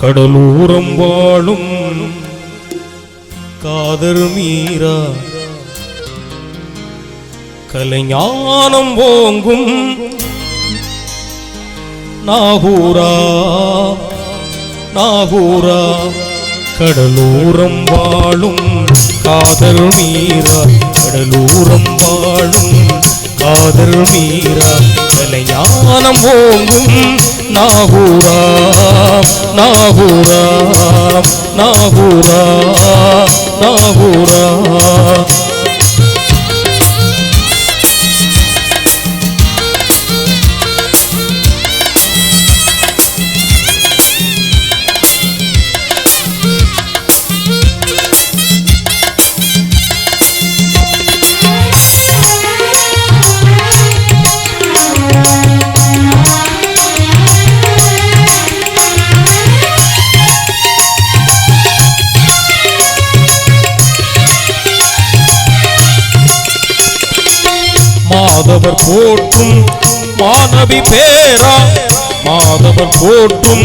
கடலூரம் வாழும் காதர் மீரா. கலைஞானம் ஓங்கும் நாகூரா நாகூரா. கடலூரம் வாழும் காதல் மீரா. கடலூரம் வாழும் காதல் மீரா. கலைஞானம் ஓங்கும் நாகூரா. நாகூரா நாகூரா நாகூரா மாதவர் போற்றும் மாணவி பேரா மாதவர் போற்றும்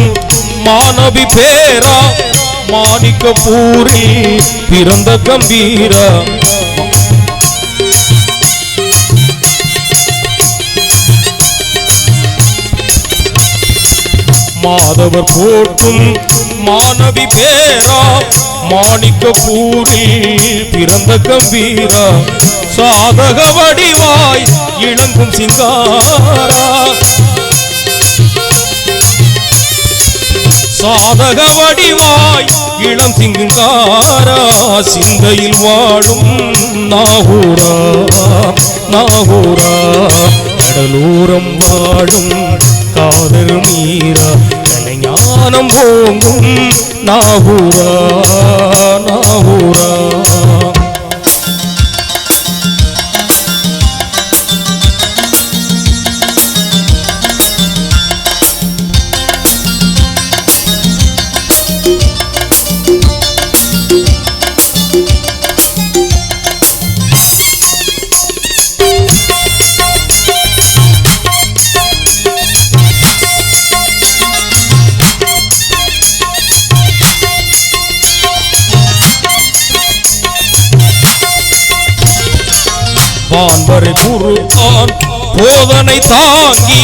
மாணவி பேரா. மாணிக்கப்பூரி பிறந்த கம்பீரா. மாதவர் போற்றும் மாணவி பேரா மாணிக்கப்பூரி பிறந்த கம்பீரா. சாதக வடிவாய் இளங்கும் சிங்காரா. சாதக வடிவாய் இளம் சிங்காரா. சிந்தையில் வாழும் நாகூரா நாகூரா. கடலூரம் வாழும் காதல் மீரா. கலைஞானம் போங்கும் நாகூரா நாகூரா. வான்பரை குருஆன் போதனை தாங்கி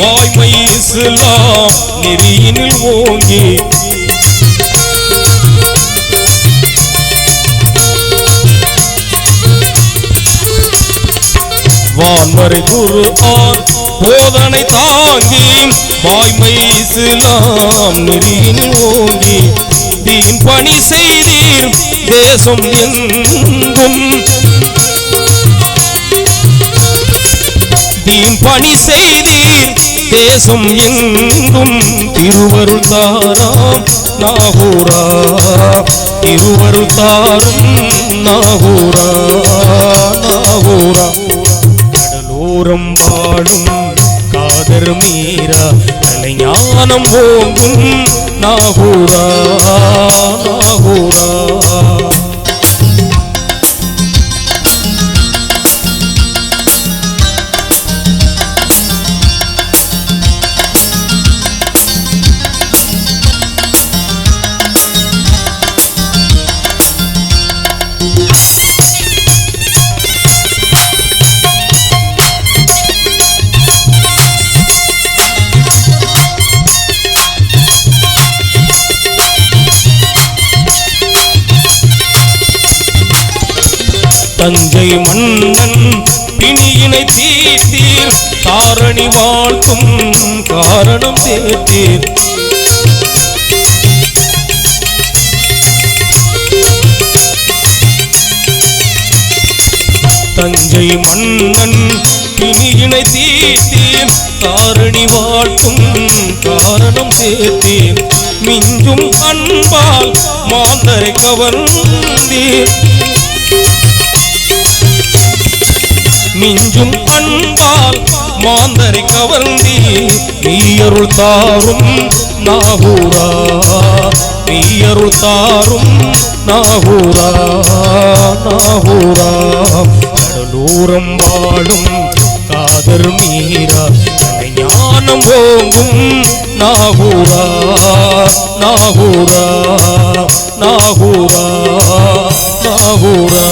வாய்மை இஸ்லாம் நெறியினில் ஓங்கி. வான்மறை குருஆன் போதனை தாங்கி வாய்மை இஸ்லாம் நெறியினில் ஓங்கி. தீன் பணி செய்தீர் தேசம் எங்கும். பணி செய்தீர் தேசம் எங்கும் திருவருள் தாராம் நாகூரா. திருவருள் தாரும் நாகூரா நாகூரா. கடலோரம் வாழும் காதர் மீரா கலைஞானம் ஓங்கும் நாகூரா நாகூரா. தஞ்சை மன்னன் பிணியினை தீர்த்தீர். தாரணி வாழ்க்கும் காரணம் சேர்த்தீர். தஞ்சை மன்னன் பிணியினை தீர்த்தீர். தாரணி வாழ்க்கும் காரணம் சேர்த்தீர். மிஞ்சும் அன்பால் மாந்தரை கவர்ந்தீர். மிஞ்சும் அன்பால் மாந்தரை கவர்ந்தி நீயருள் தாரும் நாகூரா. நீயருள் தாரும் நாகூரா நாகூரா. கடலூரம் வாழும் காதர் மீரா ஞானம் ஓங்கும் நாகூரா. நாகூரா நாகூரா நாகூரா.